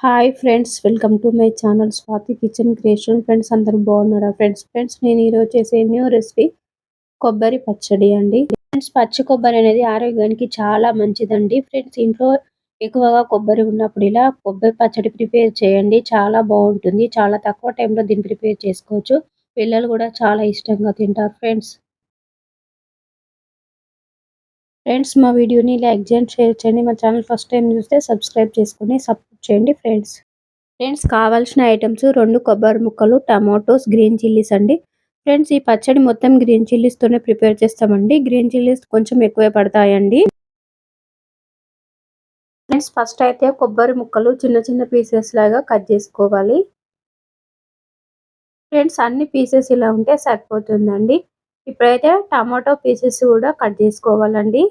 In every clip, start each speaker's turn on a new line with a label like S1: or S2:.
S1: Hi friends welcome to my channel Swathi kitchen creation. Friends అందరూ బాగున్నారా? Friends friends నేను ఈరోజు చేసే న్యూ రెసిపీ కొబ్బరి పచ్చడి అండి. ఫ్రెండ్స్ పచ్చి కొబ్బరి అనేది ఆరోగ్యానికి చాలా మంచిదండి. ఫ్రెండ్స్ ఇంట్లో ఎక్కువగా కొబ్బరి ఉన్నప్పుడు ఇలా కొబ్బరి పచ్చడి ప్రిపేర్ చేయండి. చాలా బాగుంటుంది. చాలా తక్కువ టైంలో దీన్ని ప్రిపేర్ చేసుకోవచ్చు. పిల్లలు కూడా చాలా ఇష్టంగా తింటారు. ఫ్రెండ్స్ ఫ్రెండ్స్ మా వీడియోని లైక్ చేయండి షేర్ చేయండి. మా ఛానల్ ఫస్ట్ టైం చూస్తే సబ్స్క్రైబ్ చేసుకుని సపోర్ట్ చేయండి ఫ్రెండ్స్. ఫ్రెండ్స్ కావాల్సిన ఐటమ్స్ రెండు కొబ్బరి ముక్కలు టమాటోస్ గ్రీన్ చిల్లీస్ అండి. ఫ్రెండ్స్ ఈ పచ్చడి మొత్తం గ్రీన్ చిల్లీస్తోనే ప్రిపేర్ చేస్తామండి. గ్రీన్ చిల్లీస్ కొంచెం ఎక్కువే పడతాయండి. ఫ్రెండ్స్ ఫస్ట్ అయితే కొబ్బరి ముక్కలు చిన్న చిన్న పీసెస్ లాగా కట్ చేసుకోవాలి. ఫ్రెండ్స్ అన్ని పీసెస్ ఇలా ఉంటే సరిపోతుందండి. ఇప్పుడైతే టమాటో పీసెస్ కూడా కట్ చేసుకోవాలండి.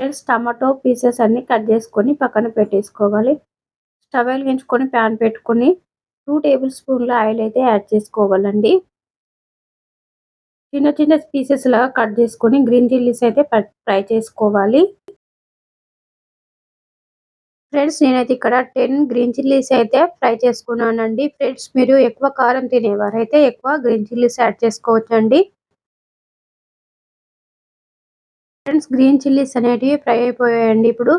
S1: ఫ్రెండ్స్ టమాటో పీసెస్ అన్ని కట్ చేసుకొని పక్కన పెట్టేసుకోవాలి. స్టవ్ వెలిగించుకొని ప్యాన్ పెట్టుకొని టూ టేబుల్ స్పూన్ల ఆయిల్ అయితే యాడ్ చేసుకోవాలండి. చిన్న చిన్న పీసెస్ లాగా కట్ చేసుకొని గ్రీన్ చిల్లీస్ అయితే ఫ్రై చేసుకోవాలి. ఫ్రెండ్స్ నేనైతే ఇక్కడ టెన్ గ్రీన్ చిల్లీస్ అయితే ఫ్రై చేసుకున్నానండి. ఫ్రెండ్స్ మీరు ఎక్కువ కారం తినేవారైతే ఎక్కువ గ్రీన్ చిల్లీస్ యాడ్ చేసుకోవచ్చండి. ఫ్రెండ్స్ గ్రీన్ చిల్లీస్ అనేటివి ఫ్రై అయిపోయాయండి. ఇప్పుడు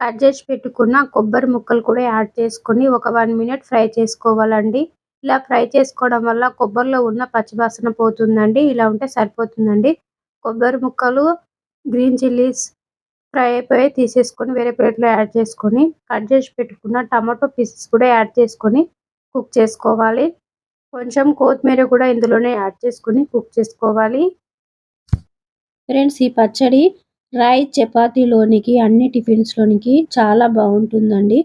S1: కట్ చేసి పెట్టుకున్న కొబ్బరి ముక్కలు కూడా యాడ్ చేసుకొని ఒక వన్ మినిట్ ఫ్రై చేసుకోవాలండి. ఇలా ఫ్రై చేసుకోవడం వల్ల కొబ్బరిలో ఉన్న పచ్చివాసన పోతుందండి. ఇలా ఉంటే సరిపోతుందండి. కొబ్బరి ముక్కలు గ్రీన్ చిల్లీస్ ఫ్రై అయిపోయి తీసేసుకొని వేరే ప్లేట్లో యాడ్ చేసుకొని కట్ చేసి పెట్టుకున్న టమాటో పీసెస్ కూడా యాడ్ చేసుకొని కుక్ చేసుకోవాలి. కొంచెం కొత్తిమీర కూడా ఇందులోనే యాడ్ చేసుకొని కుక్ చేసుకోవాలి. ఫ్రెండ్స్ ఈ పచ్చడి రైస్ చపాతీలోనికి అన్ని టిఫిన్స్లోనికి చాలా బాగుంటుందండి.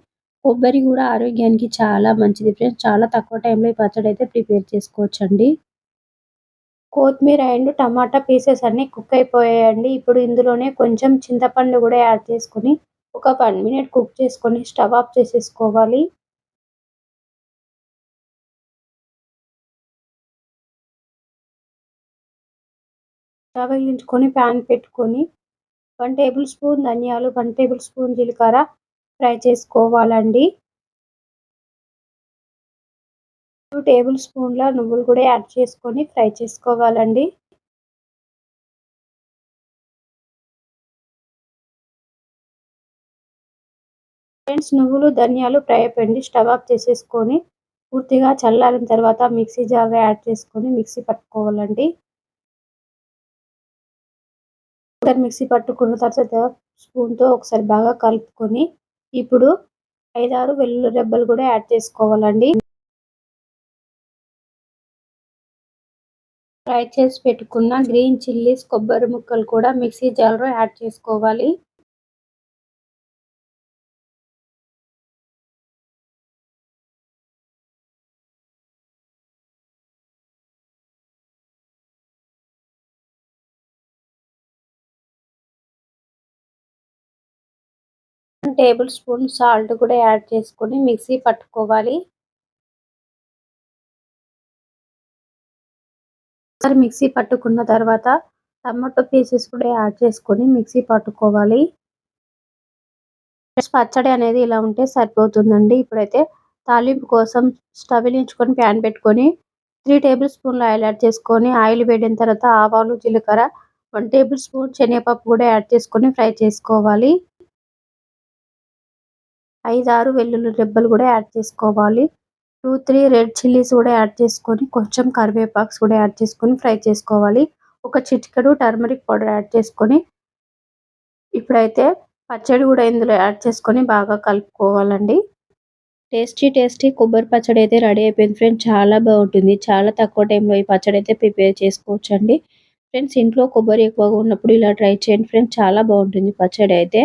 S1: కొబ్బరి కూడా ఆరోగ్యానికి చాలా మంచిది. ఫ్రెండ్స్ చాలా తక్కువ టైంలో ఈ పచ్చడి అయితే ప్రిపేర్ చేసుకోవచ్చండి. కొత్తిమీర అండ్ టమాటా పీసెస్ అన్ని కుక్ అయిపోయాయండి. ఇప్పుడు ఇందులోనే కొంచెం చింతపండు కూడా యాడ్ చేసుకొని ఒక వన్ మినిట్ కుక్ చేసుకొని స్టవ్ ఆఫ్ చేసేసుకోవాలి. స్టవ్ వెలిగించుకొని ప్యాన్ పెట్టుకొని వన్ టేబుల్ స్పూన్ ధనియాలు వన్ టేబుల్ స్పూన్ జీలకర్ర ఫ్రై చేసుకోవాలండి. టూ టేబుల్ స్పూన్ల నువ్వులు కూడా యాడ్ చేసుకొని ఫ్రై చేసుకోవాలండి. ఫ్రెండ్స్ నువ్వులు ధనియాలు ఫ్రై అయిపోయింది. స్టవ్ ఆఫ్ చేసేసుకొని పూర్తిగా చల్లారిన తర్వాత మిక్సీ జార్ యాడ్ చేసుకొని మిక్సీ పట్టుకోవాలండి. ఒకసారి మిక్సీ పట్టుకున్న తర్వాత స్పూన్తో ఒకసారి బాగా కలుపుకొని ఇప్పుడు ఐదారు వెల్లుల్లి రెబ్బలు కూడా యాడ్ చేసుకోవాలండి. ఫ్రై చేసి పెట్టుకున్న గ్రీన్ చిల్లీస్ కొబ్బరి ముక్కలు కూడా మిక్సీ జార్లో యాడ్ చేసుకోవాలి. టేబుల్ స్పూన్ సాల్ట్ కూడా యాడ్ చేసుకొని మిక్సీ పట్టుకోవాలి. ఒకసారి మిక్సీ పట్టుకున్న తర్వాత టమాటో పీసెస్ కూడా యాడ్ చేసుకొని మిక్సీ పట్టుకోవాలి. పచ్చడి అనేది ఇలా ఉంటే సరిపోతుందండి. ఇప్పుడైతే తాలింపు కోసం స్టవ్ వెలిగించుకొని ప్యాన్ పెట్టుకొని త్రీ టేబుల్ స్పూన్లు ఆయిల్ యాడ్ చేసుకొని ఆయిల్ వేడిన తర్వాత ఆవాలు జీలకర్ర వన్ టేబుల్ స్పూన్ శనగపప్పు కూడా యాడ్ చేసుకొని ఫ్రై చేసుకోవాలి. ఐదు ఆరు వెల్లుల్లి రెబ్బలు కూడా యాడ్ చేసుకోవాలి. టూ త్రీ రెడ్ చిల్లీస్ కూడా యాడ్ చేసుకొని కొంచెం కరివేపాక్స్ కూడా యాడ్ చేసుకొని ఫ్రై చేసుకోవాలి. ఒక చిటికెడు టర్మరిక్ పౌడర్ యాడ్ చేసుకొని ఇప్పుడైతే పచ్చడి కూడా ఇందులో యాడ్ చేసుకొని బాగా కలుపుకోవాలండి. టేస్టీ టేస్టీ కొబ్బరి పచ్చడి అయితే రెడీ అయిపోయింది ఫ్రెండ్స్. చాలా బాగుంటుంది. చాలా తక్కువ టైంలో ఈ పచ్చడి అయితే ప్రిపేర్ చేసుకోవచ్చు అండి ఫ్రెండ్స్ ఇంట్లో కొబ్బరి ఎక్కువగా ఉన్నప్పుడు ఇలా ట్రై చేయండి ఫ్రెండ్స్. చాలా బాగుంటుంది పచ్చడి అయితే.